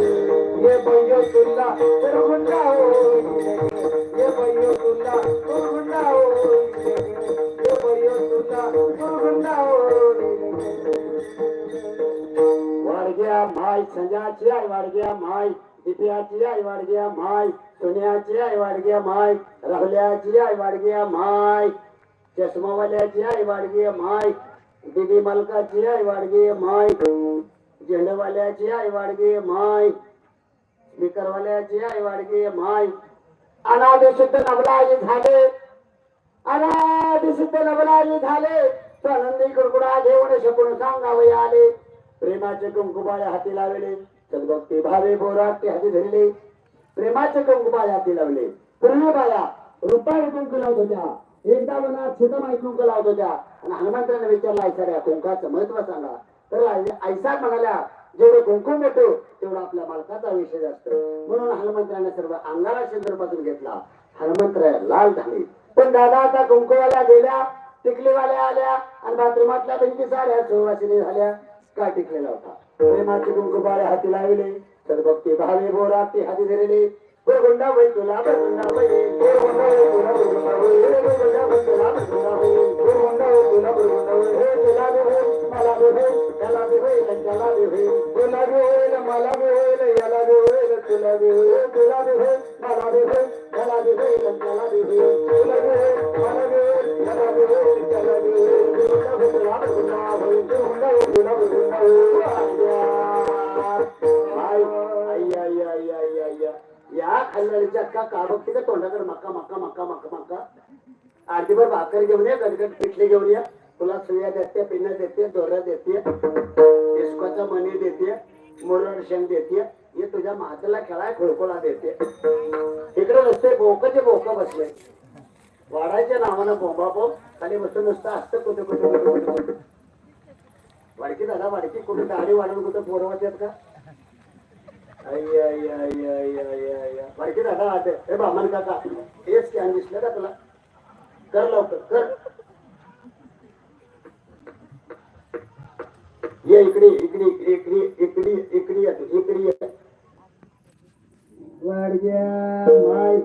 ये बैयो तुला तर गुंडा होईल ये बैयो तुला तर गुंडा होईल ये बैयो तुला तर गुंडा होईल वाडग्या माय संजाची आई वाडग्या माय दिप्याची आई वाडग्या माय सोन्याची आई वाडग्या माय राहुल्याची आई वाडग्या माय चष्मावाल्याची आई वाडगी माय दिदी मलकाची आई वाडगी माय झेंडवाल्याची आई वाडगे माय. स्पीकरवाल्याची आई वाडगे माय. अनादि नवलाजी झाले. अनादि नवलाजी झाले. आनंदी कुडकुडा घेऊन शकून सांगावे आले. प्रेमाचे कुंकुबाळे हाती लावले. सद्भक्ती भावे बोरात ते हाती धरले. प्रेमाचे कुंकुबाळे हाती लावले. पूर्ण बाया रुपाई कुंकू लावत होत्या. एकदा मला छितमाई कुंकू लावत होत्या. आणि हनुमंताने विचारला ऐसाऱ्या कुंकाचं महत्त्व सांगा. तर ऐसा म्हणाल्या जेवढे कुंकुम येतो तेवढा आपल्या मालकाचा विषय असतो म्हणून हनुमंतराने सर्व अंगारा संदर्भातून घेतला. हनुमंतराय लाल झाले. पण दादा आता कुंकुवाल्या गेल्या टिकलीवाल्या आल्या आणि बाथरूमातल्या भिंती साऱ्या सुवासिनी झाल्या. का टिकलेला होता? प्रेमाचे कुंकुबाळे हाती लावले. तर सद्भक्ती भावे बोरा ते हाती धरले. गुंडा वै तुला गुंडा वै गुंडा वै तुला गुंडा वै गुंडा वै तुला गुंडा वै बी तुला बी होईल का तोंडाकडे मक्का मक्का मक्का मक्का मक्का आरतीभर भाकर घेऊन ये गणगण पिठले घेऊन ये तुला सुया देते पिण्या देते दोऱ्या देते देते मोरड शेंग देते हे तुझ्या मातेला खेळाय खोळखोळा देते. इकडे नुसते बोकचे बोक बसले. वाडाच्या नावानं बोंबा बोंब खाली बसून नुसतं असतं कुठे कुठे वाडकी दादा वाडकी कुठे दाढी वाढून कुठे पोरवत आहेत का? वाडकी दादा हे बामन काका हेच कॅन दिसलं का तुला? कर लवकर कर. ये इकडे इकडे इकडे इकडे इकडे ये तू, इकडे ये माय